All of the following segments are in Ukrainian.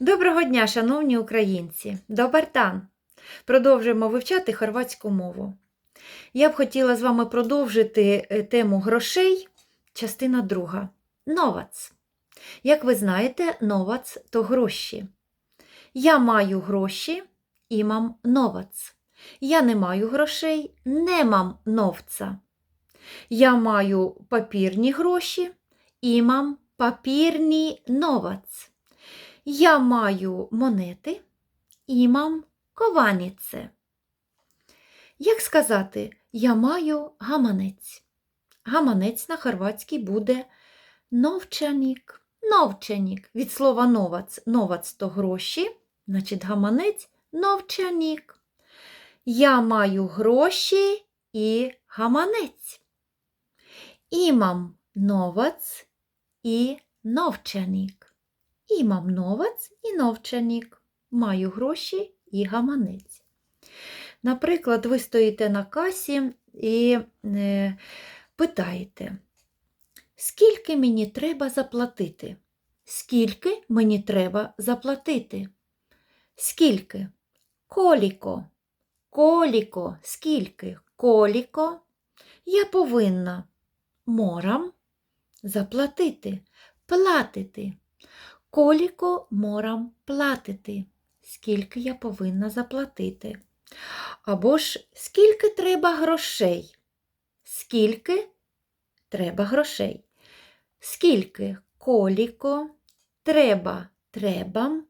Доброго дня, шановні українці! Добертан! Продовжуємо вивчати хорватську мову. Я б хотіла з вами продовжити е, тему грошей, частина друга. Новац. Як ви знаєте, новац то гроші. Я маю гроші, імам новац. Я не маю грошей, не мам новца. Я маю папірні гроші, імам папірні новац. Я маю монети, імам кованіце. Як сказати, я маю гаманець? Гаманець на хорватській буде новчанік. Новчанік. Від слова новац. Новац то гроші, значить гаманець новчанік. Я маю гроші і гаманець. Імам новац і новчанік. Імам новац і новчанік. Маю гроші і гаманець. Наприклад, ви стоїте на касі і е, питаєте, скільки мені треба заплатити? Скільки мені треба заплатити? Скільки? Коліко. Коліко. Скільки? Коліко. Я повинна морам заплатити, платити. Коліко морам платити, скільки я повинна заплатити. Або ж скільки треба грошей? Скільки треба грошей? Скільки коліко, треба требам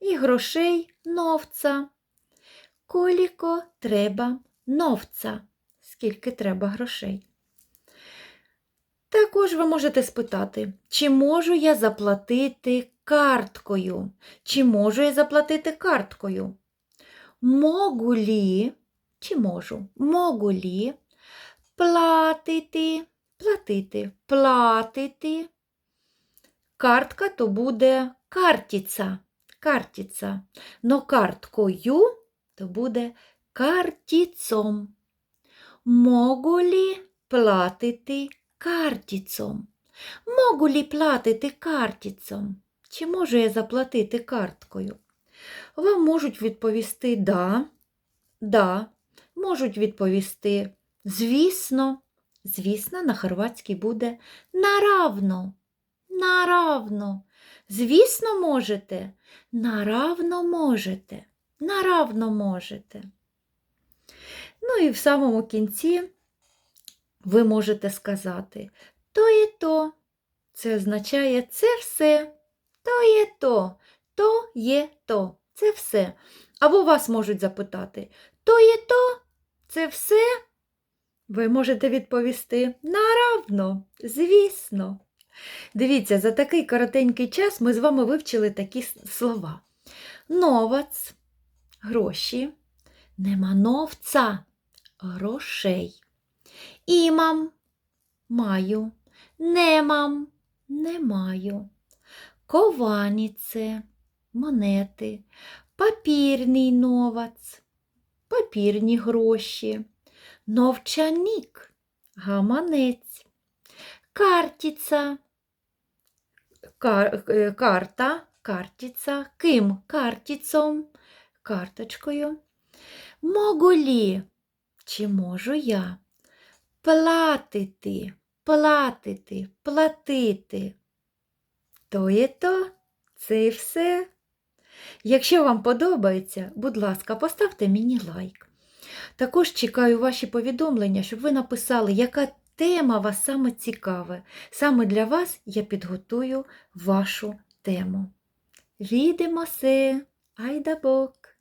і грошей новца. Коліко треба новца. Скільки треба грошей? Також ви можете спитати, чи можу я заплатити карткою? Чи можу я заплатити карткою? Могу лі, чи можу? Могу лі платити, платити, платити. Картка то буде картіця, картіця. Но карткою то буде картіцом. Могу лі платити картіцом. Могу лі платити картіцом? Чи можу я заплатити карткою? Вам можуть відповісти да, да, можуть відповісти звісно. Звісно, на хорватській буде наравно. Наравно. Звісно, можете. Наравно можете. Наравно можете. Ну і в самому кінці ви можете сказати то є то. Це означає це все. То є то, то є то. Це все. Або вас можуть запитати, то є то, це все. Ви можете відповісти наравно, звісно. Дивіться, за такий коротенький час ми з вами вивчили такі слова. Новац, гроші, нема новца, грошей. Імам маю, немам, не маю. Кованіце, монети, папірний новац, папірні гроші, новчанік, гаманець, картіця, кар, е, карта, картіця, ким? Картіцом, карточкою. Моголі, чи можу я? Платити, платити, платити. То є то, це і все. Якщо вам подобається, будь ласка, поставте мені лайк. Також чекаю ваші повідомлення, щоб ви написали, яка тема вас саме цікаве. Саме для вас я підготую вашу тему. Відемося, айда Бог!